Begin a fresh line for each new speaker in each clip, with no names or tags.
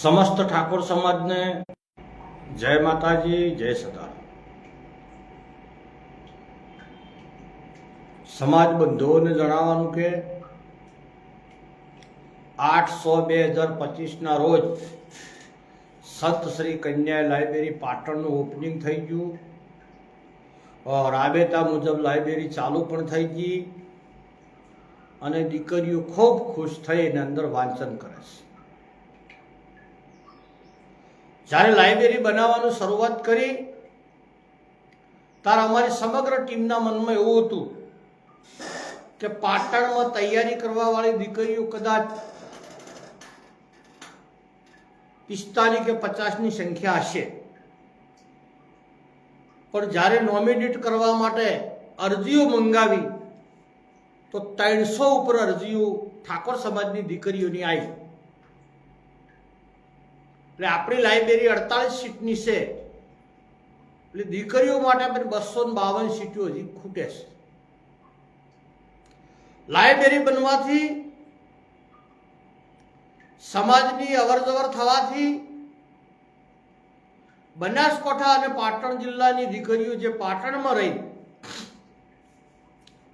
સમસ્ત ઠાકોર સમાજને જય માતાજી, જય સદાર સમાજ બંધુઓને જણાવવાનું કે આઠસો બે હજાર પચીસના રોજ સંત શ્રી કન્યા લાઇબ્રેરી પાટણનું ઓપનિંગ થઈ ગયું. રાબેતા મુજબ લાઇબ્રેરી ચાલુ પણ થઈ ગઈ અને દીકરીઓ ખૂબ ખુશ થઈને અંદર વાંચન કરે છે. જ્યારે લાઇબ્રેરી બનાવવાનું શરૂઆત કરી, ત્યારે અમારી સમગ્ર ટીમના મનમાં એવું હતું કે પાટણમાં તૈયારી કરવા વાળી દીકરીઓ કદાચ પિસ્તાલીસ કે પચાસની સંખ્યા હશે. પણ જ્યારે નોમિનેટ કરવા માટે અરજીઓ મંગાવી, તો ત્રણસો ઉપર અરજીઓ ઠાકોર સમાજની દીકરીઓની આવી. એટલે આપણી લાઇબ્રેરી અડતાલીસ સીટની છે. એટલે દીકરીઓ માટે આપણે બસો ને બાવન સીટો હજી ખૂટે છે. લાઇબ્રેરી બનવાથી, સમાજની અવરજવર થવાથી, બનાસકાંઠા અને પાટણ જિલ્લાની દીકરીઓ જે પાટણમાં રહી,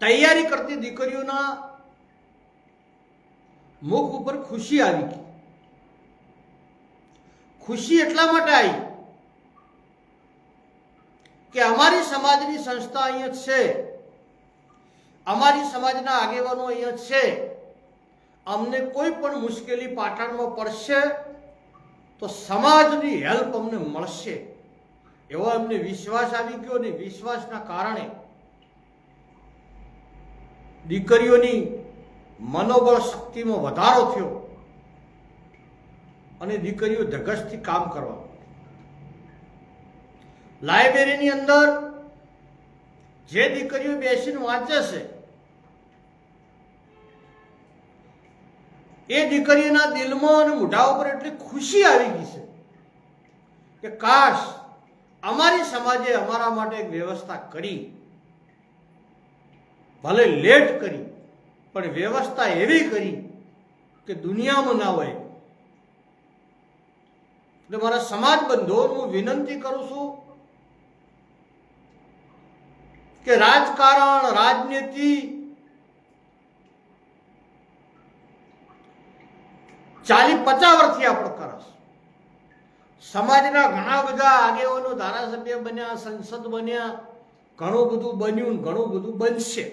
તૈયારી કરતી દીકરીઓના મુખ ઉપર ખુશી આવી ગઈ. ખુશી એટલા માટે આવી કે અમારી સમાજની સંસ્થા અહીંયા છે. અમારી સમાજના આગેવાનો અહીંયા છે. અમને કોઈ પણ મુશ્કેલી પાટણમાં પડશે તો સમાજની હેલ્પ અમને મળશે. એવો અમને વિશ્વાસ આવી ગયો ને વિશ્વાસના કારણે દીકરીઓની મનોબળ શક્તિમાં વધારો થયો. અને દીકરીઓ ધગશથી કામ કરવા. લાઇબ્રેરીની અંદર જે દીકરીઓ બેસીને વાંચે છે, એ દીકરીઓના દિલમાં અને મોઢા ઉપર એટલી ખુશી આવી ગઈ છે કે કાશ અમારી સમાજે અમારા માટે એક વ્યવસ્થા કરી. ભલે લેટ કરી, પણ વ્યવસ્થા એવી કરી કે દુનિયામાં ના હોય એટલે મારા સમાજ બંધો, હું વિનંતી કરું છું કે રાજકારણ, રાજનીતિ ચાલી પચાસ વર્ષથી આપણે કરશ સમાજના ઘણા બધા આગેવાનો ધારાસભ્ય બન્યા, સંસદ બન્યા, ઘણું બધું બન્યું ઘણું બધું બનશે.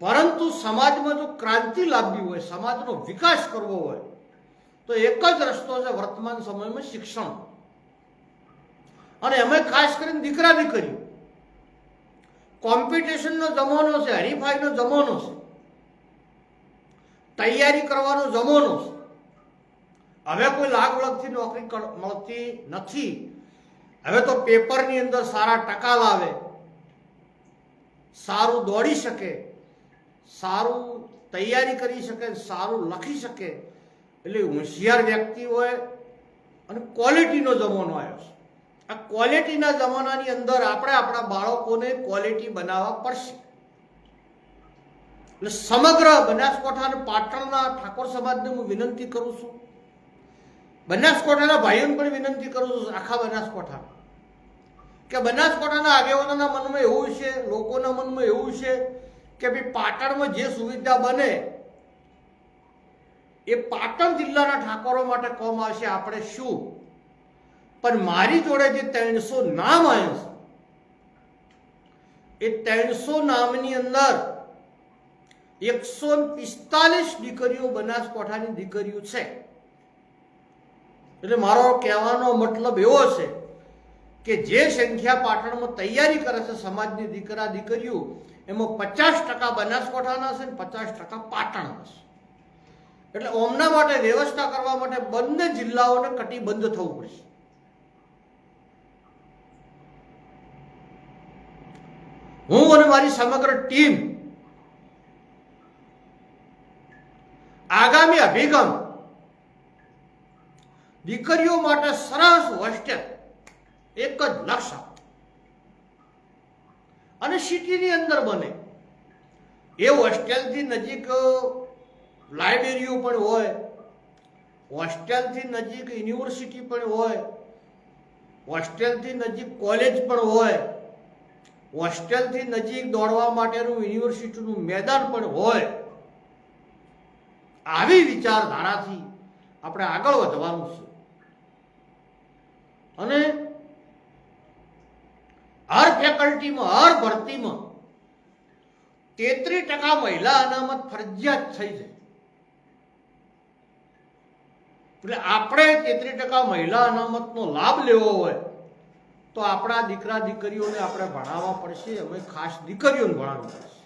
પરંતુ સમાજમાં જો ક્રાંતિ લાવવી હોય, સમાજનો વિકાસ કરવો હોય તો એક જ રસ્તો છે વર્તમાન સમયમાં શિક્ષણ. અને એમાં ખાસ કરીને દીકરા દીકરી કોમ્પિટિશનનો જમાનો છે, હરીફાઈનો જમાનો છે. તૈયારી કરવાનો જમાનો છે. હવે કોઈ લાગ લગથી નોકરી મળતી નથી. હવે તો પેપરની અંદર સારા ટકા લાવે. સારું દોડી શકે. સારું તૈયારી કરી શકે, સારું લખી શકે. એટલે હોશિયાર વ્યક્તિ હોય અને ક્વોલિટીનો જમાનો આવ્યો છે. આ ક્વોલિટીના જમાનાની અંદર આપણે આપણા બાળકોને ક્વોલિટી બનાવવા પડશે. એટલે સમગ્ર બનાસકાંઠા અને પાટણના ઠાકોર સમાજને હું વિનંતી કરું છું. બનાસકાંઠાના ભાઈઓને પણ વિનંતી કરું છું આખા બનાસકાંઠા કે બનાસકાંઠાના આગેવાનોના મનમાં એવું છે, લોકોના મનમાં એવું છે કે ભાઈ પાટણમાં જે સુવિધા બને એ પાટણ જિલ્લાના ઠાકોરો માટે કોમ આવશે. આપણે શું? પણ મારી જોડે જે ત્રણસો નામ આવ્યું છે, એ ત્રણસો નામની અંદર એકસો પિસ્તાલીસ દીકરીઓ બનાસકાંઠાની દીકરીઓ છે. એટલે મારો કહેવાનો મતલબ એવો છે કે જે સંખ્યા પાટણમાં તૈયારી કરે છે સમાજની દીકરા દીકરીઓ, એમાં પચાસ ટકા બનાસકાંઠાના છે ને પચાસ ટકા પાટણના છે. એટલે ઓમના માટે વ્યવસ્થા કરવા માટે બંને જિલ્લાઓને કટિબદ્ધ થવું પડશે. હું અને મારી સમગ્ર ટીમ આગામી અભિગમ દીકરીઓ માટે સરસ હોસ્ટેલ એક જ નકશા અને સિટીની અંદર બને એ હોસ્ટેલથી નજીક લાઇબ્રેરીઓ પણ હોય, હોસ્ટેલથી નજીક યુનિવર્સિટી પણ હોય, હોસ્ટેલથી નજીક કોલેજ પણ હોય, હોસ્ટેલથી નજીક દોડવા માટેનું યુનિવર્સિટીનું મેદાન પણ હોય. આવી વિચારધારાથી આપણે આગળ વધવાનું છે. અને હર ફેકલ્ટીમાં, હર ભરતીમાં તેત્રીસ ટકા મહિલા અનામત ફરજિયાત થઈ છે એટલે આપણે તેત્રીસ ટકા મહિલા અનામતનો લાભ લેવો હોય, તો આપણા દીકરા દીકરીઓને આપણે ભણાવવા પડશે, અમે ખાસ દીકરીઓને ભણાવવી પડશે.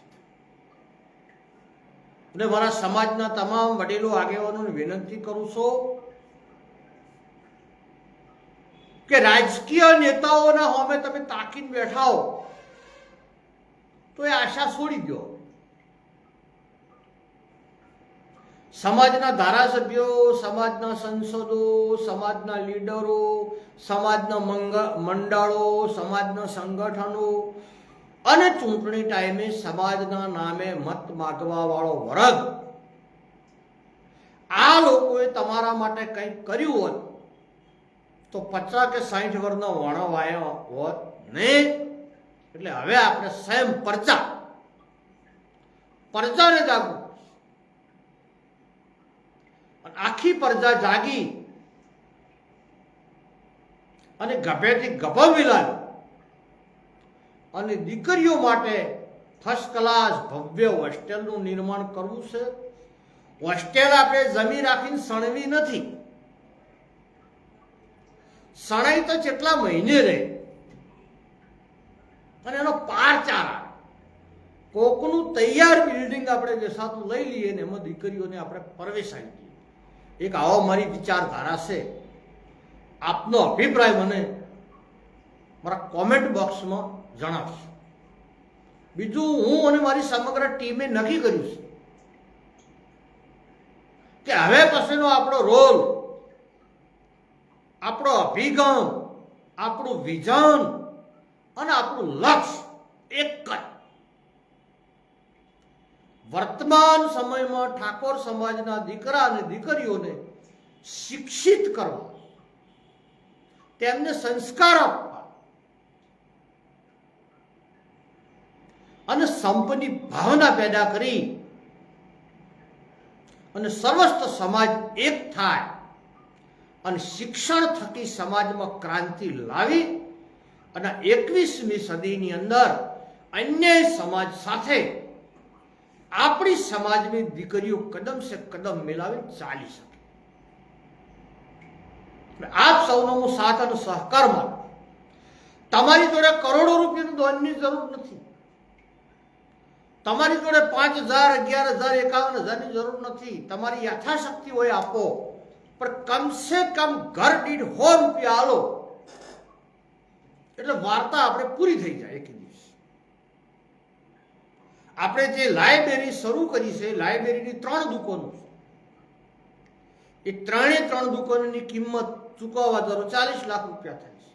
અને મારા સમાજના તમામ વડીલો આગેવાનોને વિનંતી કરું છું કે રાજકીય નેતાઓના હોમે તમે તાકીને બેઠા હો, તો એ આશા છોડી દો સમાજના ધારાસભ્યો, સમાજના સંસદો, સમાજના લીડરો, સમાજના મંડળો, સમાજના સંગઠનો અને ચૂંટણી ટાઈમે સમાજના નામે મત માગવા વાળો વર્ગ. આ લોકોએ તમારા માટે કંઈક કર્યું હોત, તો પચાસ કે સાહીઠ વર્ગનો વણો વાયો હોત નહીં એટલે હવે આપણે સ્વયં પરચા પરચાને જાગવું અને આખી પ્રજા જાગી. અને ગભેથી ગભવી લાવ્યો અને દીકરીઓ માટે ફર્સ્ટ ક્લાસ ભવ્ય હોસ્ટેલનું નિર્માણ કરવું છે. હોસ્ટેલ આપણે જમી રાખીને સણવી નથી. સણાઈ તો કેટલા મહિને રહે. અને એનો પાર ચાર. કોકનું તૈયાર બિલ્ડિંગ આપણે વેસાતું લઈ લઈએ ને એમાં દીકરીઓને આપણે પ્રવેશાઈ દઈએ. એક આવો મારી વિચારધારા છે. આપનો અભિપ્રાય મને મારા કોમેન્ટ બોક્સમાં જણાવશો. બીજું હું અને મારી સમગ્ર ટીમે નક્કી કર્યું છે કે હવે પછીનો આપણો રોલ આપણો અભિગમ, આપણું વિઝન અને આપણું લક્ષ્ય એક જ વર્તમાન સમયમાં ઠાકોર સમાજના દીકરા અને દીકરીઓને શિક્ષિત કરવા, તેમને સંસ્કાર આપવા અને સંપની ભાવના પેદા કરી અને સર્વસ્ત સમાજ એક થાય અને શિક્ષણ થકી સમાજમાં ક્રાંતિ લાવી અને એકવીસમી સદીની અંદર અન્ય સમાજ સાથે આપણી સમાજની દીકરીઓ કદમ સે કદમ મિલાવી ચાલી શકે. આપ સૌનો હું સાથ અને સહકાર માનું તમારી જોડે કરોડો રૂપિયાની દોનની જરૂર નથી. તમારી જોડે પાંચ હજાર, અગિયાર હજાર, એકાવન હજારની જરૂર નથી. તમારી યથાશક્તિ હોય આપો. પણ કમસે કમ ઘર દીઠ હો રૂપિયા આલો. એટલે વાર્તા આપણે પૂરી થઈ જાય એક આપણે જે લાઇબ્રેરી શરૂ કરી છે લાઇબ્રેરીની ત્રણ દુકાનો એ ત્રણે ત્રણ દુકાનોની કિંમત ચૂકવવા દરો ચાલીસ લાખ રૂપિયા થાય છે.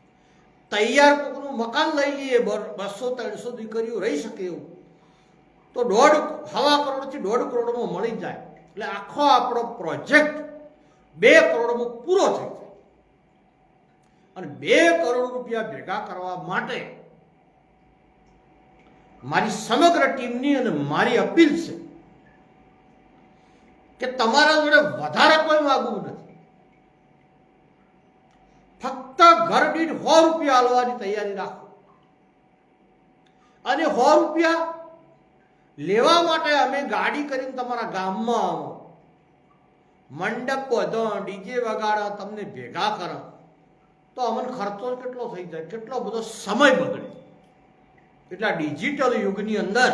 તૈયાર કોકનું મકાન લઈ લઈએ બસો, ત્રણસો દીકરીઓ રહી શકે એવું. તો દોઢ હવા કરોડથી દોઢ કરોડમાં મળી જાય. એટલે આખો આપણો પ્રોજેક્ટ બે કરોડમાં પૂરો થઈ જાય. અને બે કરોડ રૂપિયા ભેગા કરવા માટે મારી સમગ્ર ટીમની અને મારી અપીલ છે કે તમારા જોડે વધારે કોઈ માગવું નથી. ફક્ત ઘર દીઠ સો રૂપિયા આલવાની તૈયારી રાખો. અને સો રૂપિયા લેવા માટે અમે ગાડી કરીને તમારા ગામમાં આવો. મંડપ બધો ડીજે વગાડો, તમને ભેગા કરો. તો અમને ખર્ચો કેટલો થઈ જાય? કેટલો બધો સમય બગડે? એટલે આ ડિજિટલ યુગની અંદર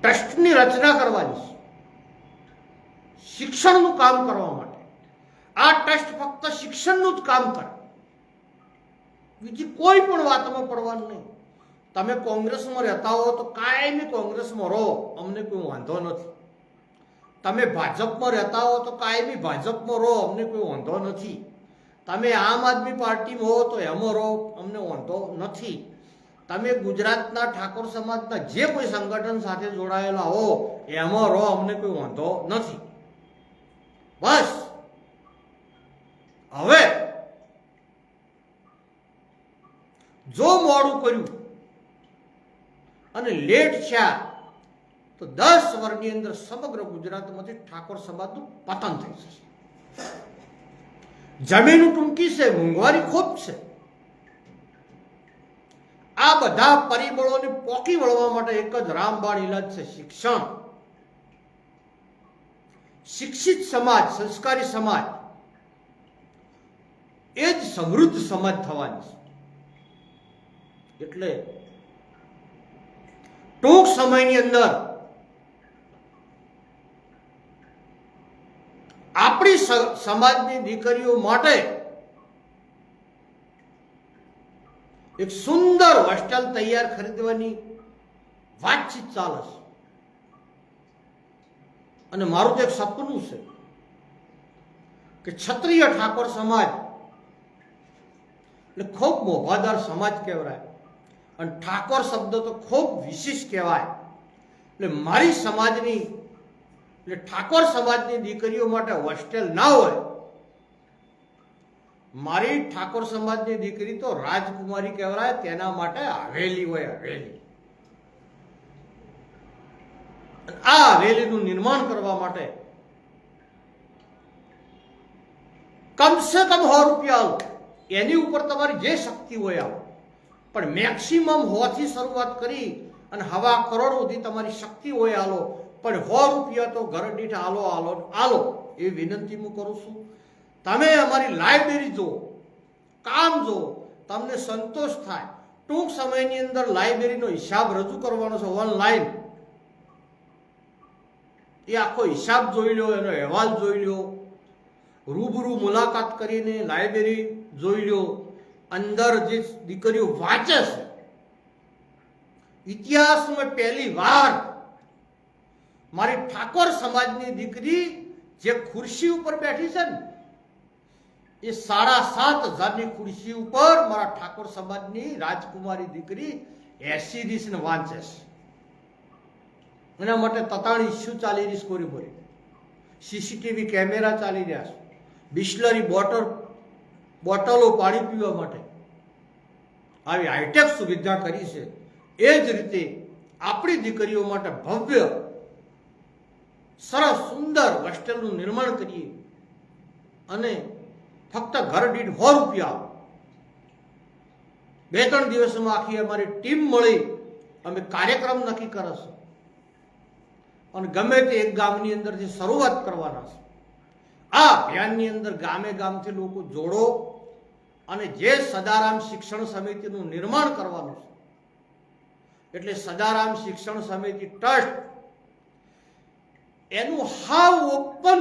ટ્રસ્ટની રચના કરવાની છે શિક્ષણનું કામ કરવા માટે. આ ટ્રસ્ટ ફક્ત શિક્ષણનું જ કામ કરે. બીજી કોઈ પણ વાતમાં પડવાનું નહીં. તમે કોંગ્રેસમાં રહેતા હો તો કાયમી કોંગ્રેસમાં રહો, અમને કોઈ વાંધો નથી. તમે ભાજપમાં રહેતા હો તો કાયમી ભાજપમાં રહો, અમને કોઈ વાંધો નથી. તમે આમ આદમી પાર્ટીમાં હો તો એમાં રહો, અમને વાંધો નથી. તમે ગુજરાતના ઠાકોર સમાજના જે કોઈ સંગઠન સાથે જોડાયેલા હો, એમાં રહો, અમને કોઈ વાંધો નથી. બસ. હવે, જો મોડું કર્યું અને લેટ થયા, તો દસ વર્ષની અંદર સમગ્ર ગુજરાતમાંથી ઠાકોર સમાજનું પતન થઈ જશે. જમીન ટૂંકી છે, મોંઘવારી ખૂબ છે. આ બધા પરિબળોને પોકી વળવા માટે એક જ રામબાણ ઇલાજ છે, શિક્ષણ. શિક્ષિત સમાજ, સંસ્કારી સમાજ, એ જ સમૃદ્ધ સમાજ થવાની છે. એટલે ટૂંક સમયની અંદર આપણી સમાજની દીકરીઓ માટે એક સુંદર હોસ્ટેલ તૈયાર ખરીદવાની વાતચીત ચાલે છે. અને મારું તો એક સપનું છે કે ક્ષત્રિય ઠાકોર સમાજ એટલે ખૂબ મોભાદાર સમાજ કહેવાય. અને ઠાકોર શબ્દ તો ખૂબ વિશિષ્ટ કહેવાય. એટલે મારી સમાજની એટલે ઠાકોર સમાજની દીકરીઓ માટે હોસ્ટેલ ના હોય, મારી ઠાકોર સમાજની દીકરી તો રાજકુમારી કહેવાય, તેના માટે હવેલી હોય હવેલી. આ હવેલીનું નિર્માણ કરવા માટે કમસે કમ સો રૂપિયા આવો એની ઉપર તમારી જે શક્તિ હોય આવો. પણ મેક્સિમમ હોથી શરૂઆત કરી અને હવા કરોડ સુધી તમારી શક્તિ હોય આલો. પણ સો રૂપિયા તો ઘર દીઠ આલો આલો આલો. એ વિનંતી હું કરું છું. તમે અમારી લાઇબ્રેરી જુઓ, કામ જુઓ, તમને સંતોષ થાય. ટૂંક સમયની અંદર લાઇબ્રેરીનો હિસાબ રજૂ કરવાનો છે ઓનલાઈન એ આખો હિસાબ જોઈ લો એનો અહેવાલ જોઈ લો રૂબરૂ મુલાકાત કરીને લાઇબ્રેરી જોઈ લો અંદર જે દીકરીઓ વાંચે છે. ઇતિહાસમાં પહેલી વાર મારી ઠાકોર સમાજની દીકરી જે ખુરશી ઉપર બેઠી છે ને, એ સાડા સાત હજારની ખુરશી ઉપર મારા ઠાકોર સમાજની રાજકુમારી દીકરી એસી દિવસને વાંચે છે. એના માટે તતાણી ઇસ્યુ ચાલી રહી કોરી સીસીટીવી કેમેરા ચાલી રહ્યા છે. બિસ્લરી બોટલ, બોટલો પાણી પીવા માટે. આવી હાઈટેક સુવિધા કરી છે. એ જ રીતે આપણી દીકરીઓ માટે ભવ્ય સરસ સુંદર હોસ્ટેલનું નિર્માણ કરીએ. અને ફક્ત ઘર દીઠ સો રૂપિયા બે ત્રણ દિવસમાં આખી અમારી ટીમ મળી. અમે કાર્યક્રમ નક્કી કરશું. અને ગમે તે એક ગામની અંદરથી શરૂઆત કરવાના છે. આ અભિયાનની અંદર ગામે ગામથી લોકો જોડો અને જે સદારામ શિક્ષણ સમિતિનું નિર્માણ કરવાનું છે. એટલે સદારામ શિક્ષણ સમિતિ ટ્રસ્ટ એનું હાવ ઓપન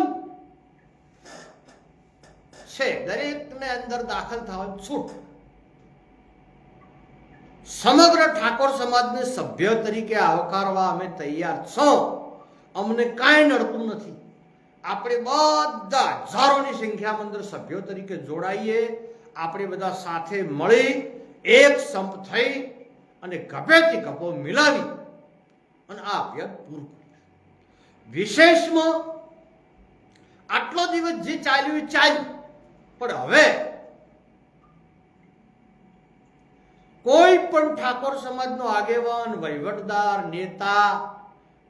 છે. દરેકને અંદર દાખલ થવાની છૂટ. સમગ્ર ઠાકોર સમાજને સભ્ય તરીકે આવકારવા અમે તૈયાર છો. અમને કાંઈ નડતું નથી. આપણે બધા હજારોની સંખ્યામાં અંદર સભ્યો તરીકે જોડાઈએ. આપણે બધા સાથે મળી એક સંપ થઈ અને ગભેથી ગભો મિલાવી અને આ અભિયાન પૂરું. વિશેષમાં આટલો દિવસ જે ચાલ્યું એ ચાલ્યું. પણ હવે કોઈ પણ ઠાકોર સમાજનો આગેવાન, વહીવટદાર, નેતા,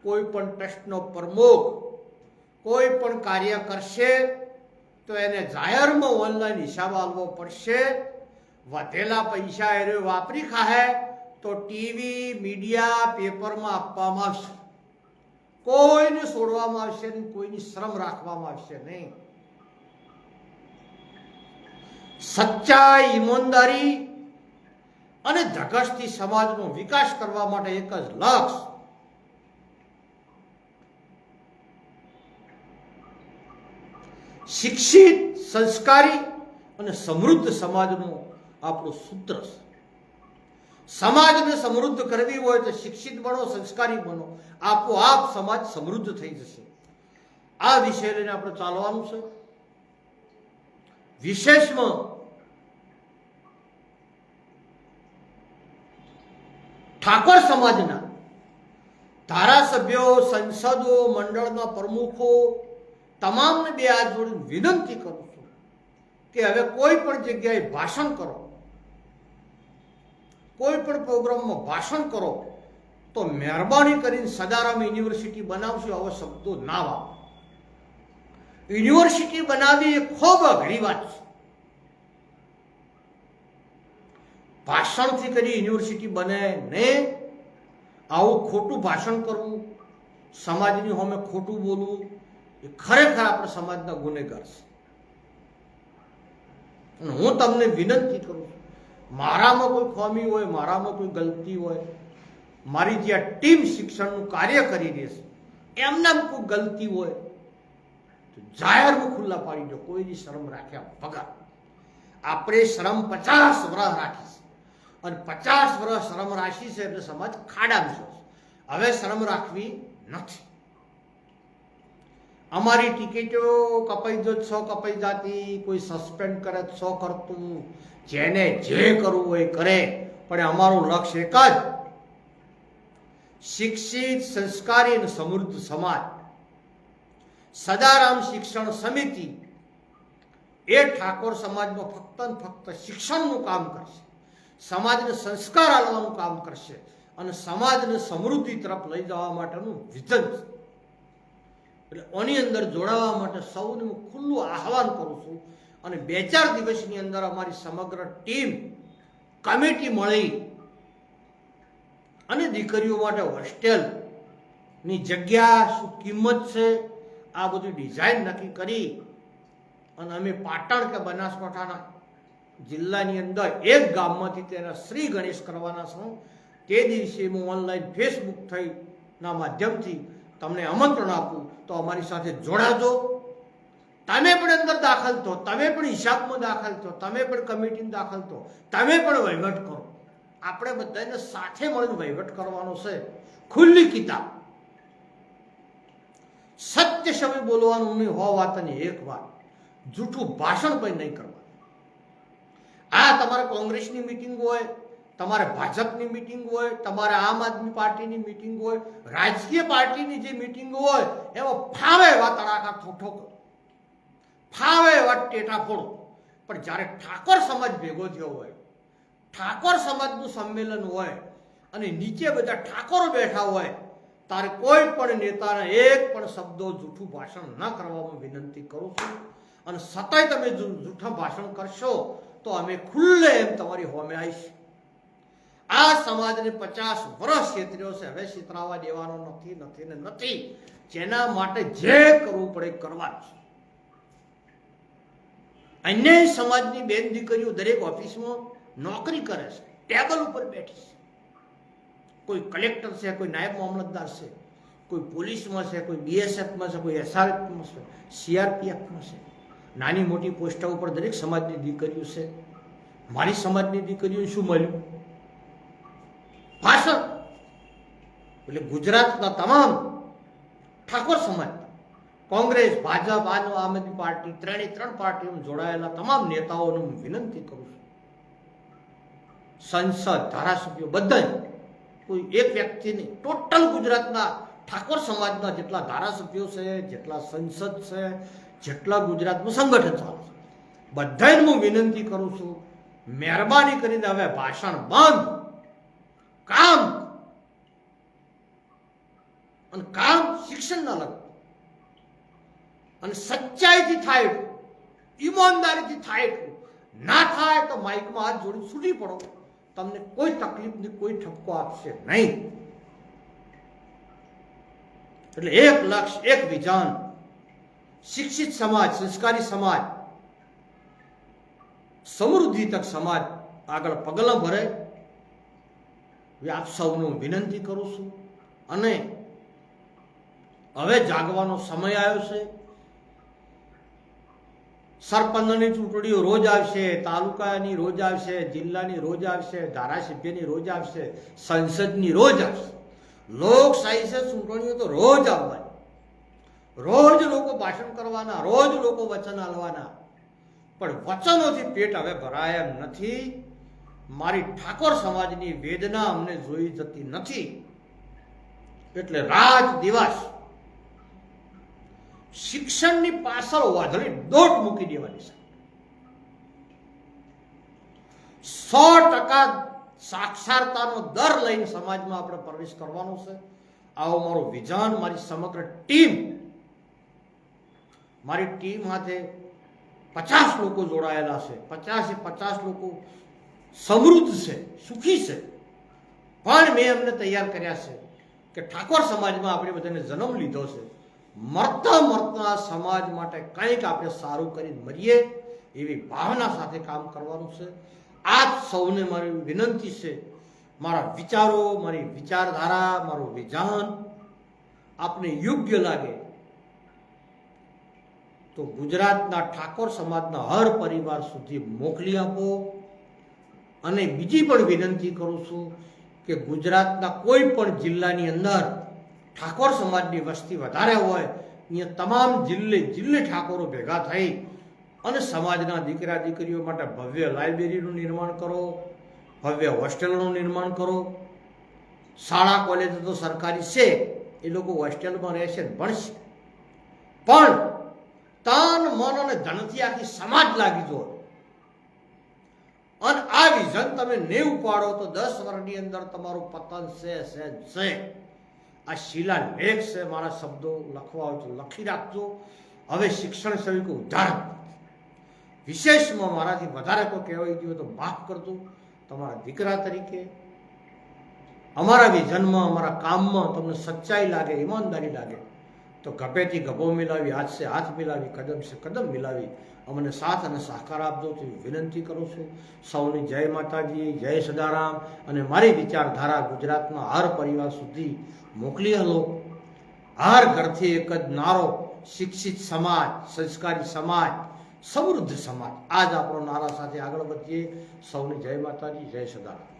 કોઈ પણ ટ્રસ્ટનો પ્રમુખ, કોઈ પણ કાર્ય કરશે તો એને જાહેરમાં ઓનલાઈન હિસાબ આપવો પડશે. વધેલા પૈસા એને વાપરી ખાહે તો ટીવી, મીડિયા, પેપરમાં આપવામાં આવશે. કોઈને છોડવામાં આવશે નહીં, કોઈની શ્રમ રાખવામાં આવશે નહીં. સચ્ચાઈ, ઈમાનદારી અને ધગશથી સમાજનો વિકાસ કરવા માટે એક જ લક્ષ્ય શિક્ષિત, સંસ્કારી અને સમૃદ્ધ સમાજનું આપણું સૂત્ર છે. સમાજને સમૃદ્ધ કરવી હોય તો શિક્ષિત બનો, સંસ્કારી બનો. આપોઆપ સમાજ સમૃદ્ધ થઈ જશે. આ વિષય લઈને આપણે ચાલવાનું છે. વિશેષમાં ઠાકોર સમાજના ધારાસભ્યો, સંસદો, મંડળના પ્રમુખો તમામને બે હાથ જોડીને વિનંતી કરું છું કે હવે કોઈ પણ જગ્યાએ ભાષણ કરો. કોઈ પણ પ્રોગ્રામમાં ભાષણ કરો, તો મહેરબાની કરીને સદારામ યુનિવર્સિટી બનાવશો, આવા શબ્દો ના વાપરો. યુનિવર્સિટી બનાવવી એ ખૂબ અઘરી વાત છે. ભાષણથી કરી યુનિવર્સિટી બને ને આવું ખોટું ભાષણ કરવું, સમાજની હોમે ખોટું બોલવું, એ ખરેખર આપણા સમાજના ગુનેગાર છે. હું તમને વિનંતી કરું છું મારામાં કોઈ ખામી હોય, મારામાં કોઈ ગલતી હોય, મારી જે ટીમ શિક્ષણનું કાર્ય કરી રહી છે એમનામ કોઈ ગલતી હોય, તો જાહેરમાં ખુલ્લા પાડી દો, કોઈની શરમ રાખ્યા વગર. આપણે શરમ પચાસ વર્ષ રાખી છે. અને પચાસ વર્ષ શરમ રાખી છે એટલે સમાજ ખાડામાં છે. હવે શરમ રાખવી નથી. અમારી ટિકિટો કપાઈ જો છ કપાઈ જાતી, કોઈ સસ્પેન્ડ કરે છ કરતું જેને જે કરવું હોય કરે, પણ અમારું લક્ષ્ય એક જ. શિક્ષિત, સંસ્કારી અને સમૃદ્ધ સમાજ. સદારામ શિક્ષણ સમિતિ એ ઠાકોર સમાજમાં ફક્ત ને ફક્ત શિક્ષણનું કામ કરશે. સમાજને સંસ્કાર આપવાનું કામ કરશે અને સમાજને સમૃદ્ધિ તરફ લઈ જવા માટેનું વિધન છે. એટલે આની અંદર જોડાવા માટે સૌને હું ખુલ્લું આહવાન કરું છું અને બે ચાર દિવસની અંદર અમારી સમગ્ર ટીમ કમિટી મળી અને દીકરીઓ માટે હોસ્ટેલની જગ્યા શું કિંમત છે, આ બધી ડિઝાઇન નક્કી કરી અને અમે પાટણ કે બનાસકાંઠાના જિલ્લાની અંદર એક ગામમાંથી તેના શ્રી ગણેશ કરવાના છું. તે દિવસે હું ઓનલાઈન ફેસબુક થઈ ના માધ્યમથી તમને આમંત્રણ આપું તો અમારી સાથે જોડાજો. તમે પણ અંદર દાખલ થો, તમે પણ હિસાબમાં દાખલ થો, તમે પણ કમિટીમાં દાખલ થો, તમે પણ વહીવટ કરો. આપણે બધાને સાથે મળીને વહીવટ કરવાનો છે. ખુલ્લી કિતાબ. સત્ય સમય બોલવાનું નહીં હો વાતની એક વાત. જૂઠું ભાષણ પણ નહીં કરવાનું. આ તમારે કોંગ્રેસની મિટિંગ હોય, તમારે ભાજપની મિટિંગ હોય, તમારે આમ આદમી પાર્ટીની મિટિંગ હોય, રાજકીય પાર્ટીની જે મિટિંગ હોય, એમાં ફાવે એવા તડાકા ઠોઠો ફાવે એવા ટેટા ફોડો. પણ જ્યારે ઠાકોર સમાજ ભેગો થયો હોય, ઠાકોર સમાજનું સંમેલન હોય અને નીચે બધા ઠાકોરો બેઠા હોય તારે કોઈ પણ નેતાને એક પણ શબ્દો જૂઠું ભાષણ ન કરવામાં વિનંતી કરું છું. અને સતાય તમે જૂઠા ભાષણ કરશો, તો અમે ખુલ્લે એમ તમારી હોમે આવીશ. આ સમાજને પચાસ વર્ષ છેતર્યો છે. હવે છેતરાવા દેવાનો નથી નથી ને નથી. જેના માટે જે કરવું પડે કરવા જ છે. અન્ય સમાજની બેન દીકરીઓ દરેક ઓફિસમાં નોકરી કરે છે, ટેબલ ઉપર બેઠી છે. કોઈ કલેક્ટર છે, કોઈ નાયબ મામલતદાર છે, કોઈ પોલીસમાં છે, કોઈ બીએસએફમાં છે, કોઈ એસઆરએફમાં છે, સીઆરપીએફમાં છે. નાની મોટી પોસ્ટા ઉપર દરેક સમાજની દીકરીઓ છે. મારી સમાજની દીકરીઓ શું મળ્યું? ભાષણ. એટલે ગુજરાતના તમામ ઠાકોર સમાજ કોંગ્રેસ, ભાજપ આમ આદમી પાર્ટી, ત્રણેય ત્રણ પાર્ટીઓમાં જોડાયેલા તમામ નેતાઓને હું વિનંતી કરું છું. સંસદ, ધારાસભ્યો બધા કોઈ એક વ્યક્તિ નહીં ટોટલ ગુજરાતના ઠાકોર સમાજના જેટલા ધારાસભ્યો છે, જેટલા સંસદ છે, જેટલા ગુજરાતનું સંગઠન ચાલે છે. બધાને હું વિનંતી કરું છું, મહેરબાની કરીને હવે ભાષણ બંધ, કામ, અને કામ શિક્ષણના લગ અને સચ્ચાઈથી થાય એટલું, ઈમાનદારીથી થાય એટલું. ના થાય તો માઇકમાં હાથ જોડી છૂટી પડો. તમને કોઈ તકલીફની કોઈ ઠપકો આપશે નહીં. એટલે એક લક્ષ્ય એક વિધાન શિક્ષિત સમાજ સંસ્કારી સમાજ સમૃદ્ધિ તક સમાજ આગળ પગલાં ભરે આપ સૌનું વિનંતી કરું છું. અને હવે જાગવાનો સમય આવ્યો છે. સરપંચની ચૂંટણીઓ રોજ આવશે, તાલુકાની રોજ આવશે, જિલ્લાની રોજ આવશે, ધારાસભ્યની રોજ આવશે, સંસદની રોજ આવશે. લોકશાહી છે ચૂંટણીઓ તો રોજ આવવાની. રોજ લોકો ભાષણ કરવાના, રોજ લોકો વચન આલવાના. પણ વચનોથી પેટ હવે ભરાય એમ નથી. મારી ઠાકોર સમાજની વેદના અમને જોઈ જતી નથી. એટલે રાત દિવસ શિક્ષણની પાછળ વાદળી દોટ મૂકી દેવાની છે. સો ટકા સાક્ષરતાનો દર લઈને સમાજમાં આપણે પ્રવેશ કરવાનો છે. આવો મારો વિજન, મારી સમગ્ર ટીમ, મારી ટીમ સાથે પચાસ લોકો જોડાયેલા છે. પચાસે પચાસ લોકો સમૃદ્ધ છે, સુખી છે. પણ મેં એમને તૈયાર કર્યા છે કે ઠાકોર સમાજમાં આપણે બધાને જન્મ લીધો છે. મરતા મરતા સમાજ માટે કંઈક આપણે સારું કરીને મરીએ, એવી ભાવના સાથે કામ કરવાનું છે. આપ સૌને મારી વિનંતી છે, મારા વિચારો, મારી વિચારધારા, મારું વિધાન આપને યોગ્ય લાગે તો ગુજરાતના ઠાકોર સમાજના હર પરિવાર સુધી મોકલી આપો. અને બીજી પણ વિનંતી કરું છું કે ગુજરાતના કોઈ પણ જિલ્લાની અંદર ઠાકોર સમાજની વસ્તી વધારે હોય, અહીંયા તમામ જિલ્લે જિલ્લે ઠાકોરો ભેગા થઈ અને સમાજના દીકરા દીકરીઓ માટે ભવ્ય લાઇબ્રેરીનું નિર્માણ કરો, ભવ્ય હોસ્ટેલનું નિર્માણ કરો. શાળા, કોલેજ તો સરકારી છે, એ લોકો હોસ્ટેલમાં રહેશે ભણશે. પણ તન, મન અને ધનથી આખી સમાજ લાગી જો અને આ વિઝન તમે નહીં પાડો તો દસ વર્ષની અંદર તમારું પતન છે છે છે. આ શિલાલેખ છે, મારા શબ્દો લખવા હોય લખી રાખજો. હવે શિક્ષણ સેવિકો ઉદાહરણ. વિશેષમાં મારાથી વધારે કોઈ કહેવાય ગયું તો માફ કરજો. તમારા દીકરા તરીકે, અમારા વિઝનમાં અમારા કામમાં તમને સચ્ચાઈ લાગે, ઈમાનદારી લાગે, તો ગભેથી ગભો મિલાવી હાથ સે હાથ મિલાવી, કદમ સે કદમ મિલાવી અમને સાથ અને સહકાર આપજો તેવી વિનંતી કરું છું. સૌની જય માતાજી, જય સદારામ. અને મારી વિચારધારા ગુજરાતના હર પરિવાર સુધી મોકલી હલો. હર ઘરથી એક જ નારો, શિક્ષિત સમાજ, સંસ્કારી સમાજ, સમૃદ્ધ સમાજ. આજ આપણો નારા સાથે આગળ વધીએ. સૌની જય માતાજી, જય સદારામ.